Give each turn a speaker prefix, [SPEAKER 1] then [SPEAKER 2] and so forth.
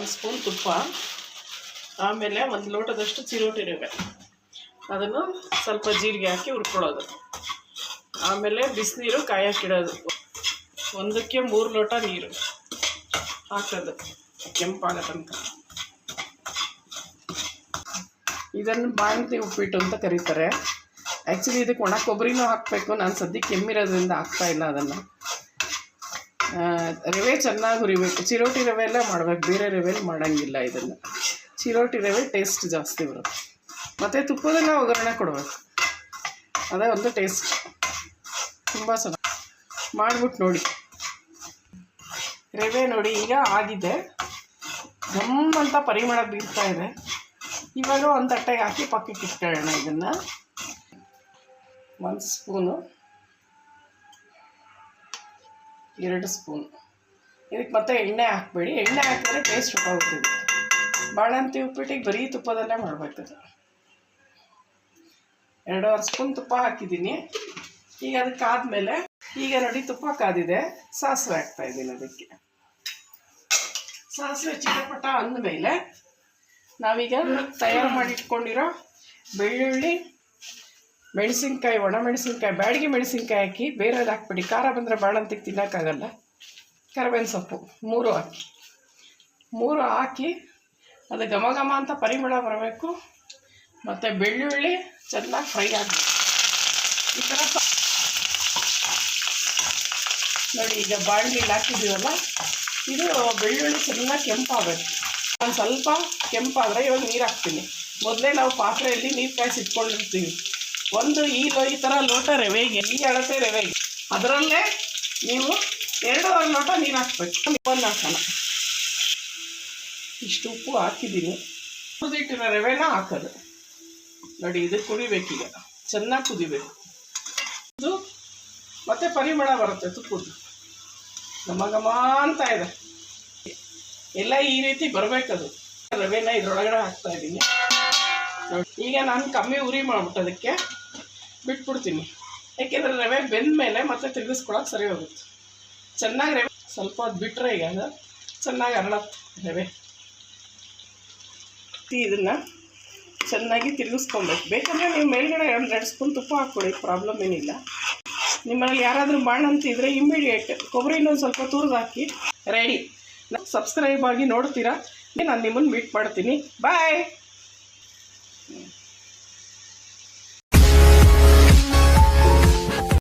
[SPEAKER 1] Spoon ತುಪ್ಪ, ಆಮೇಲೆ ಒಂದು ಲೋಟದಷ್ಟು ಚಿರೋಟಿ ರವೆ ಅದನ್ನು ಸ್ವಲ್ಪ ಜೀರಿಗೆ ಹಾಕಿ ಹುರ್ಕೊಳ್ಳೋದು. ಆಮೇಲೆ ಬಿಸಿನೀರು ಕಾಯಕ್ಕಿಡೋದು ಒಂದಕ್ಕೆ ಮೂರು ಲೋಟ ನೀರು ಹಾಕೋದು ಕೆಂಪಾಗೋ ತನಕ. ಇದನ್ನು ಬಾಣಂತಿ ಉಪ್ಪಿಟ್ಟು ಅಂತ ಕರೀತಾರೆ. ಆ್ಯಕ್ಚುಲಿ ಇದಕ್ಕೆ ಒಣ ಕೊಬ್ಬರಿನೂ ಹಾಕಬೇಕು. ನಾನು ಸದ್ಯಕ್ಕೆ ಕೆಮ್ಮಿರೋದ್ರಿಂದ ಹಾಕ್ತಾ ಇಲ್ಲ ಅದನ್ನು. ರವೆ ಚೆನ್ನಾಗಿ ಹುರಿಬೇಕು. ಚಿರೋಟಿ ರವೆ ಎಲ್ಲ ಮಾಡಬೇಕು. ಬೇರೆ ರವೆಲಿ ಮಾಡೋಂಗಿಲ್ಲ ಇದನ್ನು. ಚಿರೋಟಿ ರವೆ ಟೇಸ್ಟ್ ಜಾಸ್ತಿ ಬರುತ್ತೆ. ಮತ್ತು ತುಪ್ಪದಲ್ಲೇ ಒಗ್ಗರಣೆ ಕೊಡಬೇಕು. ಅದೇ ಒಂದು ಟೇಸ್ಟ್ ತುಂಬ ಚೆನ್ನಾಗಿ ಮಾಡಿಬಿಟ್ಟು ನೋಡಿ. ರವೆ ನೋಡಿ, ಈಗ ಆಗಿದೆ. ಘಮ್ ಪರಿಮಳ ಬೀರ್ತಾ ಇದೆ. ಇವಾಗ ಒಂದು ತಟ್ಟೆಗೆ ಹಾಕಿ ಪಕ್ಕಕ್ಕೆ ಇಟ್ಕೊಳ್ಳೋಣ ಇದನ್ನು. ಒಂದು ಸ್ಪೂನು ಎರಡು ಸ್ಪೂನ್. ಇದಕ್ಕೆ ಮತ್ತೆ ಎಣ್ಣೆ ಹಾಕಬೇಡಿ. ಎಣ್ಣೆ ಹಾಕಿದ್ರೆ ಟೇಸ್ಟ್ ಹೋಗ್ತದೆ ಬಾಣಂತಿ ಉಪ್ಪಿಟ್ಟಿಗೆ ಬರೀ ತುಪ್ಪದಲ್ಲೇ ಮಾಡಬೇಕದು ಎರಡೂವರೆ ಸ್ಪೂನ್ ತುಪ್ಪ ಹಾಕಿದ್ದೀನಿ. ಈಗ ಅದಕ್ಕೆ ಆದಮೇಲೆ ಈಗ ನೋಡಿ ತುಪ್ಪ ಕಾದಿದೆ. ಸಾಸಿವೆ ಹಾಕ್ತಾ ಇದ್ದೀನಿ ಅದಕ್ಕೆ. ಸಾಸಿವೆ ಚಿಕ್ಕಪಟ್ಟ ಅಂದಮೇಲೆ ನಾವೀಗ ತಯಾರು ಮಾಡಿಟ್ಕೊಂಡಿರೋ ಬೆಳ್ಳುಳ್ಳಿ ಮೆಣಸಿನ್ಕಾಯಿ, ಒಣ ಮೆಣಸಿನ್ಕಾಯಿ, ಬ್ಯಾಡಗಿ ಮೆಣಸಿನ್ಕಾಯಿ ಹಾಕಿ ಬೇರೆದು ಹಾಕ್ಬಿಡಿ. ಖಾರ ಬಂದರೆ ಬಾಣಂತಿಗೆ ತಿನ್ನೋಕ್ಕಾಗಲ್ಲ ಕರಿಬೇವಿನ ಸೊಪ್ಪು, ಮೂರು ಹಾಕಿ. ಮೂರು ಹಾಕಿ ಅದು ಘಮ ಘಮ ಅಂತ ಪರಿಮಳ ಬರಬೇಕು. ಮತ್ತು ಬೆಳ್ಳುಳ್ಳಿ ಚೆನ್ನಾಗಿ ಫ್ರೈ ಆಗಬೇಕು ಈ ಥರ ನೋಡಿ, ಈಗ ಬಾಣಲಿಲಿ ಹಾಕಿದ್ದೀವಲ್ಲ, ಇದು ಬೆಳ್ಳುಳ್ಳಿ ಚೆನ್ನಾಗಿ ಕೆಂಪಾಗಬೇಕು. ಒಂದು ಸ್ವಲ್ಪ ಕೆಂಪಾದರೆ ಇವಾಗ ನೀರು ಹಾಕ್ತೀನಿ. ಮೊದಲೇ ನಾವು ಪಾತ್ರೆಯಲ್ಲಿ ನೀರು ಕಾಯಿಸಿ ಇಟ್ಕೊಂಡಿರ್ತೀವಿ. ಒಂದು ಈ ಈ ಥರ ಲೋಟ ರವೆಗೆ ಈ ಅಳತೆ ರವೆಗೆ ಅದರಲ್ಲೇ ನೀವು ಎರಡೂವರೆ ಲೋಟ ನೀರು ಹಾಕ್ಬೇಕು. ಉಪ್ಪನ್ನು ಹಾಕೋಣ ಇಷ್ಟು ಉಪ್ಪು ಹಾಕಿದ್ದೀನಿ. ಕುದಿಟ್ಟಿರೋ ರವೆನ ಹಾಕೋದು. ನೋಡಿ, ಇದು ಕುದಿಬೇಕೀಗ ಚೆನ್ನಾಗಿ ಕುದಿಬೇಕು. ಇದು ಮತ್ತೆ ಪರಿಮಳ ಬರುತ್ತೆ ತುಪ್ಪದ್ದು ಘಮ ಘಮ ಅಂತ ಇದೆ. ಎಲ್ಲ ಈ ರೀತಿ ಬರಬೇಕದು. ರವೆನ ಇದ್ರೊಳಗಡೆ ಹಾಕ್ತಾ ಇದ್ದೀನಿ. ಈಗ ನಾನು ಕಮ್ಮಿ ಉರಿ ಮಾಡಿಬಿಟ್ಟು ಅದಕ್ಕೆ ಬಿಟ್ಬಿಡ್ತೀನಿ. ಯಾಕೆಂದರೆ ರವೆ ಬೆಂದ ಮೇಲೆ ಮತ್ತೆ ತಿರುಗಿಸ್ಕೊಳಕ್ಕೆ ಸರಿ ಹೋಗುತ್ತೆ. ಚೆನ್ನಾಗಿ ರವೆ ಸ್ವಲ್ಪ ಅದು ಬಿಟ್ಟರೆ ಈಗ ಅದು ಚೆನ್ನಾಗಿ ಅರಳತ್ತೆ ರವೆ. ಇದನ್ನು ಚೆನ್ನಾಗಿ ತಿರುಗಿಸ್ಕೊಬೇಕು. ಬೇಕಂದರೆ ನೀವು ಮೇಲ್ಗಡೆ ಎರಡು ಸ್ಪೂನ್ ತುಪ್ಪ ಹಾಕ್ಕೊಳ್ಳಿ ಪ್ರಾಬ್ಲಮ್ ಏನಿಲ್ಲ. ನಿಮ್ಮಲ್ಲಿ ಯಾರಾದರೂ ಬಾಣಂತಿದ್ರೆ ಇಮ್ಮಿಡಿಯೇಟ್ ಕೊಬ್ಬರಿ ಇನ್ನೊಂದು ಸ್ವಲ್ಪ ತುರಿದು ಹಾಕಿ ರೆಡಿ ಸಬ್ಸ್ಕ್ರೈಬ್ ಆಗಿ ನೋಡ್ತೀರಾ? ನಾನು ನಿಮ್ಮನ್ನು ಮೀಟ್ ಮಾಡ್ತೀನಿ. ಬಾಯ್